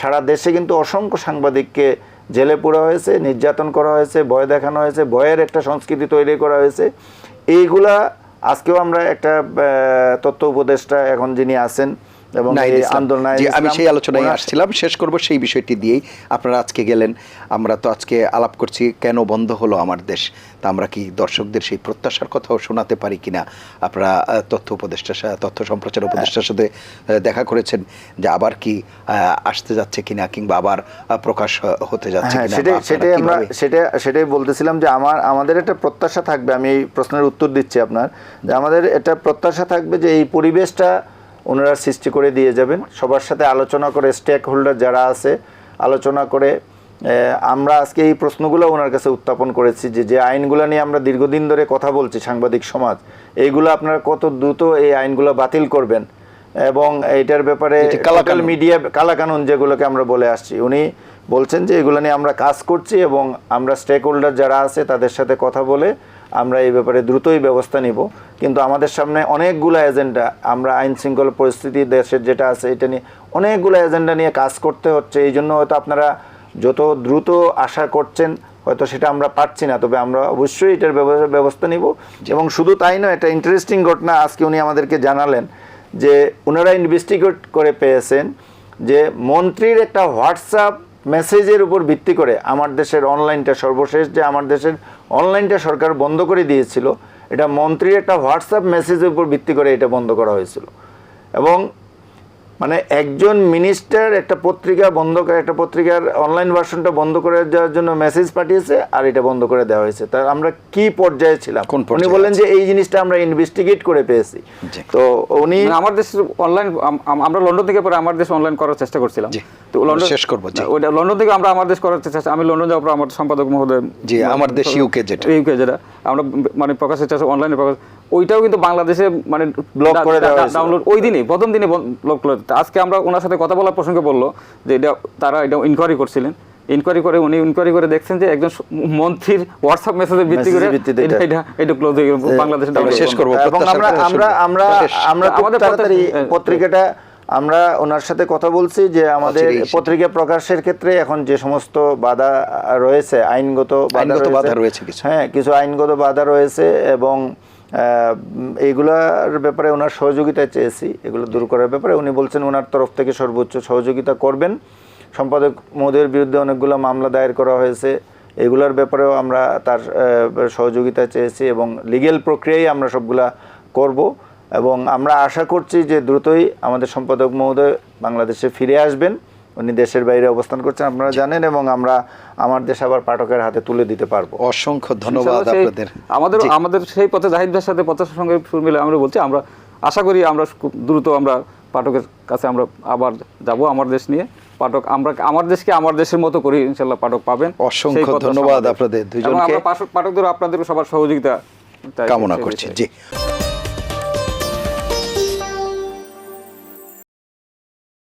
সারা দেশে কিন্তু অসংখ্য সাংবাদিককে জেলে পোড়া হয়েছে, নির্যাতন করা হয়েছে, ভয় দেখানো হয়েছে, ভয়ের একটা সংস্কৃতি তৈরি করা হয়েছে। এইগুলা আজকেও আমরা একটা তত্ত্ব উপদেষ্টা এখন যিনি আছেন এবং। আন্দোলন আমি সেই আলোচনায় আসছিলাম শেষ করব সেই বিষয়টি দিয়েই। আপনারা আজকে গেলেন আমরা তো আজকে আলাপ করছি কেন বন্ধ হলো আমার দেশ? তা আমরা কি দর্শকদের সেই প্রত্যাশার কথাও শোনাতে পারি কিনা? আপনারা তথ্য উপদেষ্টার সাথে তথ্য সম্প্রচার উপদেষ্টার সাথে দেখা করেছেন যে আবার কি আসতে যাচ্ছে কিনা কিংবা আবার প্রকাশ হতে যাচ্ছে হ্যাঁ কিনা সেটাই সেটাই আমরা সেটা সেটাই বলতেছিলাম যে আমার আমাদের একটা প্রত্যাশা থাকবে আমি এই প্রশ্নের উত্তর দিচ্ছি আপনার। যে আমাদের এটা প্রত্যাশা থাকবে যে এই পরিবেশটা ওনারা সৃষ্টি করে দিয়ে যাবেন। সবার সাথে আলোচনা করে স্টেক হোল্ডার যারা আছে, আলোচনা করে আমরা আজকে এই প্রশ্নগুলো ওনার কাছে উত্থাপন করেছি যে যে আইনগুলো নিয়ে আমরা দীর্ঘদিন ধরে কথা বলছি সাংবাদিক সমাজ, এইগুলো আপনারা কত দ্রুত এই আইনগুলো বাতিল করবেন? এবং এইটার ব্যাপারে কালাকানুন। মিডিয়া কালাকানুন যেগুলোকে আমরা বলে আসছি উনি বলছেন যে এগুলো নিয়ে আমরা কাজ করছি এবং আমরা স্টেক হোল্ডার যারা আছে তাদের সাথে কথা বলে আমরা এই ব্যাপারে দ্রুতই ব্যবস্থা নিব। কিন্তু আমাদের সামনে অনেকগুলো এজেন্ডা আমরা আইন শৃঙ্খলা পরিস্থিতি দেশের যেটা আছে এটা নিয়ে অনেকগুলো এজেন্ডা নিয়ে কাজ করতে হচ্ছে। এই জন্য হয়তো আপনারা যত দ্রুত আশা করছেন হয়তো সেটা আমরা পাচ্ছি না। তবে আমরা অবশ্যই এটার ব্যবস্থা নিব। এবং শুধু তাই নয় একটা ইন্টারেস্টিং ঘটনা আজকে উনি আমাদেরকে জানালেন। যে ওনারা ইনভেস্টিগেট করে পেয়েছেন যে মন্ত্রীর একটা হোয়াটসঅ্যাপ মেসেজের উপর ভিত্তি করে আমার দেশের অনলাইনটা সর্বশেষ যে আমার দেশের অনলাইনটা সরকার বন্ধ করে দিয়েছিল, এটা মন্ত্রীর একটা হোয়াটসঅ্যাপ মেসেজের উপর ভিত্তি করে এটা বন্ধ করা হয়েছিল। এবং মানে একজন মিনিস্টার একটা পত্রিকা বন্ধ করে একটা পত্রিকার অনলাইন ভার্সনটা বন্ধ করে দেওয়ার জন্য মেসেজ পাঠিয়েছে আর এটা বন্ধ করে দেওয়া হয়েছে। তা আমরা কি পর্যায়ে ছিলাম? উনি বললেন যে এই জিনিসটা আমরা ইনভেস্টিগেট করে পেয়েছি। তো উনি মানে আমার দেশের অনলাইন আমরা লন্ডন থেকে পরে আমার দেশ অনলাইন করার চেষ্টা করছিলাম। তো লন্ডন শেষ করব, ওইটা লন্ডন থেকে আমরা আমার দেশ করার চেষ্টা আমি লন্ডন যাওয়ার পর আমার সম্পাদক মহোদয় জি, আমার দেশ ইউকে যেটা। ইউকে যেটা। আমরা মানে প্রকাশের চেষ্টা অনলাইনে প্রকাশ ওইটাও কিন্তু বাংলাদেশে মানে Block করে ডাউনলোড ওই দিনই প্রথম দিনে ব্লক করে দিতে। আজকে আমরা ওনার সাথে কথা বলার প্রসঙ্গে বলল যে এটা তারা এটা ইনকোয়ারি করছিলেন ইনকোয়ারি করে উনি ইনকোয়ারি করে দেখছেন যে একজন মন্ত্রীর হোয়াটসঅ্যাপ মেসেজের ভিত্তি করে এটা এটা। এটা ক্লোজ হয়ে গেল বাংলাদেশে আমরা শেষ। করব। এবং আমরা আমরা আমরা আমরা আমাদের তাড়াতাড়ি পত্রিকাটা আমরা ওনার সাথে কথা বলছি যে আমাদের পত্রিকা প্রকাশের ক্ষেত্রে এখন যে সমস্ত বাধা রয়েছে আইনগত বাধা বাধা রয়েছে কিছু। হ্যাঁ কিছু আইনগত বাধা রয়েছে এবং এইগুলার ব্যাপারে ওনার সহযোগিতা চেয়েছি, এগুলো দূর করার ব্যাপারে। উনি বলছেন ওনার তরফ থেকে সর্বোচ্চ সহযোগিতা করবেন। সম্পাদক মোদের বিরুদ্ধে অনেকগুলো মামলা দায়ের করা হয়েছে। এগুলোর ব্যাপারেও আমরা তার সহযোগিতা চেয়েছি এবং লিগেল প্রক্রিয়ায় আমরা সবগুলা করব এবং আমরা আশা করছি যে দ্রুতই আমাদের সম্পাদক মহোদয় বাংলাদেশে ফিরে আসবেন। উনি দেশের বাইরে অবস্থান করছেন আপনারা জানেন এবং আমরা আমার দেশ আবার পাঠকের হাতে তুলে দিতে পারব। অসংখ্য ধন্যবাদ আপনাদের। আমাদের আমাদের সেই পথে জাহিদ ভাইয়ের সাথে পথের সঙ্গে সুর মিলে আমরা বলছি আমরা আশা করি আমরা খুব দ্রুত আমরা পাঠকের কাছে আমরা আবার যাব আমার দেশ নিয়ে। পাঠক আমরা আমার দেশকে আমার দেশের মতো করি ইনশাল্লাহ পাঠক পাবেন। অসংখ্য ধন্যবাদ আপনাদের দুজনকে। আমরা পাঠক- পাঠকদের আপনাদের সবার সহযোগিতা কামনা করছি। জি।